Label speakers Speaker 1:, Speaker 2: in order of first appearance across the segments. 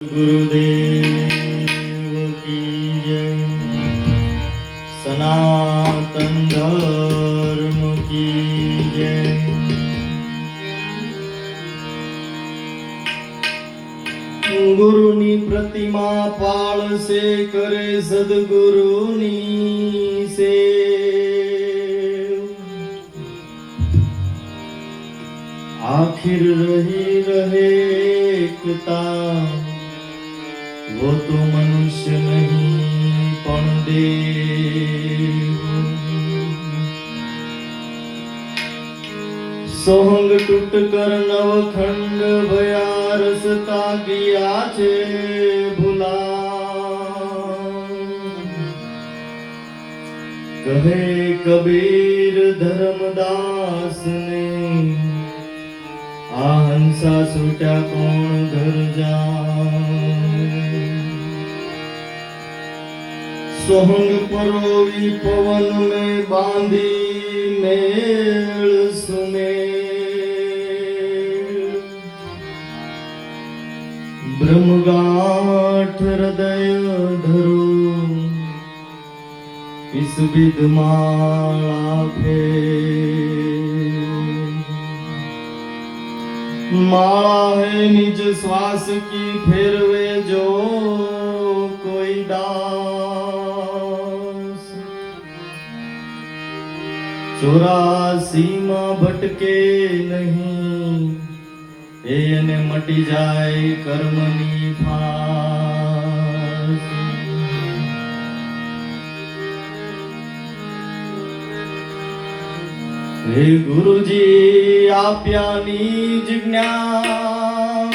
Speaker 1: ગુરુદેવ કી જય સનાતન ધર્મ કી જય ગુરુની પ્રતિમા પાળશે કરે સદગુરુની સેવ आखिर रही रहे एकता वो तो मनुष्य नहीं पण देव સોહંગ તૂટ કર નવખંડ ભયા રસતા ગયા છે ભૂલા કહે કબીર ધર્મદાસ ને આ હંસા છૂટ્યા કોણ ઘર જાય सोहंग परोवी पवन में बांधी मेल सुने। ब्रह्मगाठ हृदय धरो, इस विध माला माला है निज श्वास की फेरवे जो कोई डाल। ચોરાસી માં ભટકે નહીં. એ એને મટી જાય કર્મની ફાંસ. હે ગુરુજી આપ્યાની જિજ્ઞાન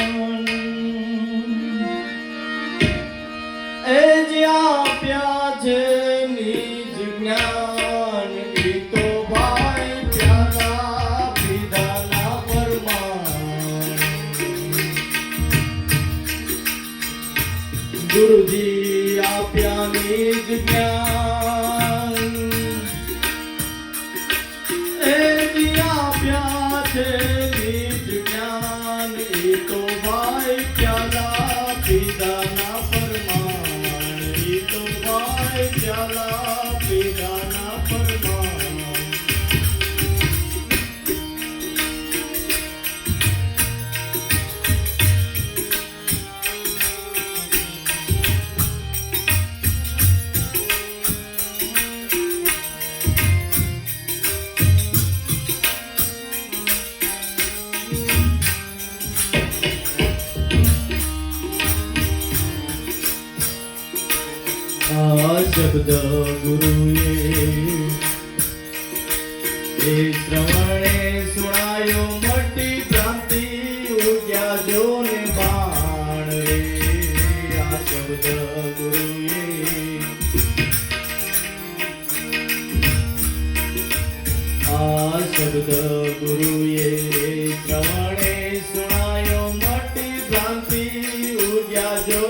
Speaker 1: એ જે આપ્યા છે ની જ્ઞાન. Hallelujah. શબ્દ ગુરુએ એ શ્રવણે સુણાયો, મોટી ભ્રાંતિ ઉગ્યા જો ને બાણ રે. આ શબ્દ ગુરુએ આ શબ્દ ગુરુએ શ્રવણે સુણાયો, મોટી ભ્રાંતિ ઉગ્યા જો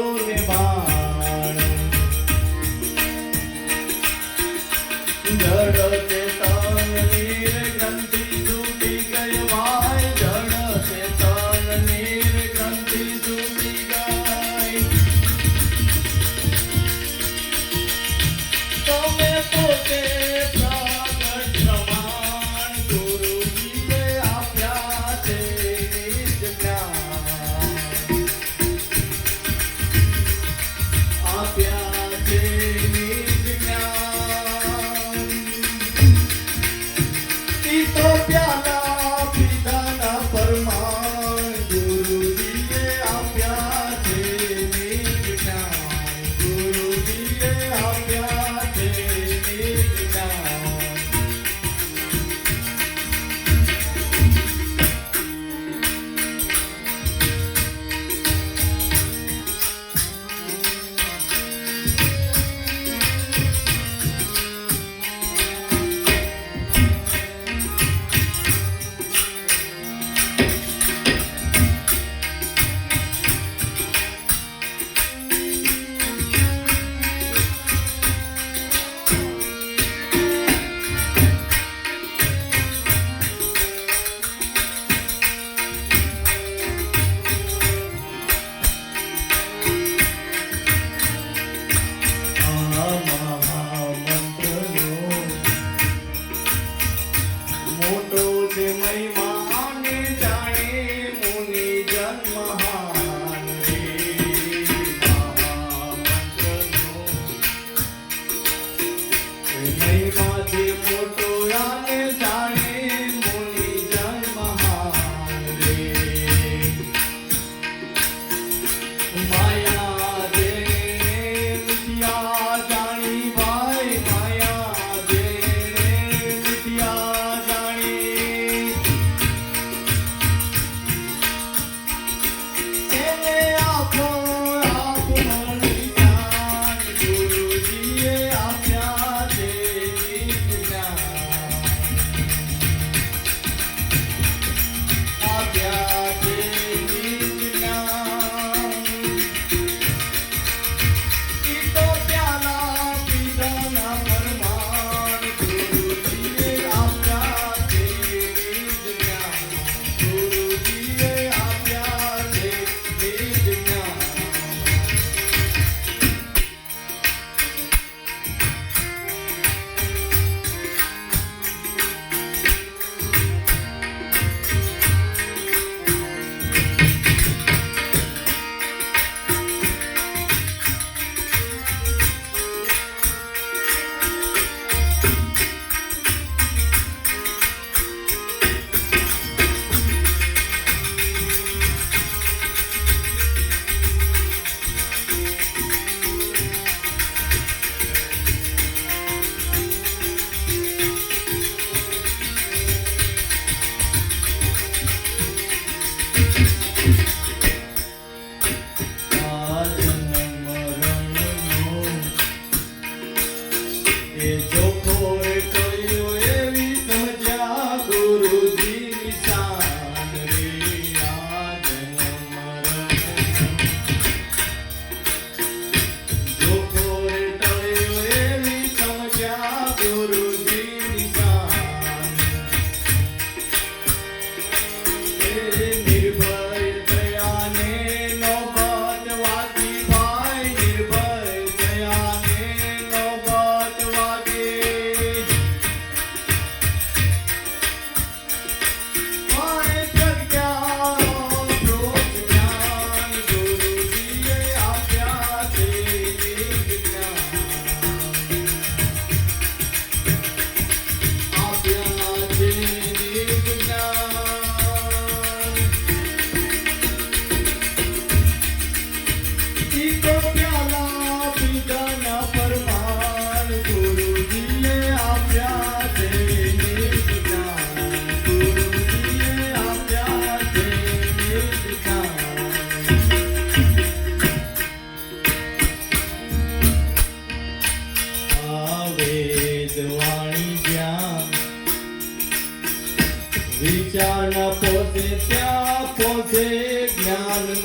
Speaker 1: વિચાર પોતે ત્યાં પોતે જ્ઞાન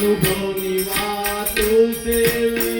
Speaker 1: અનુભવની વાતો સેવી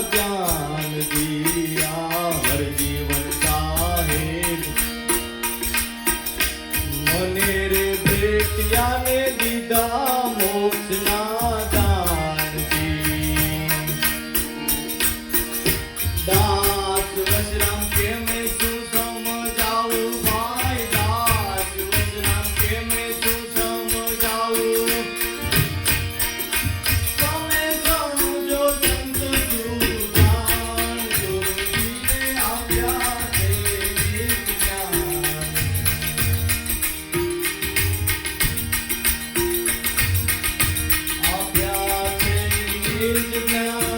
Speaker 1: મોક્ષના તેજ જ્ઞાન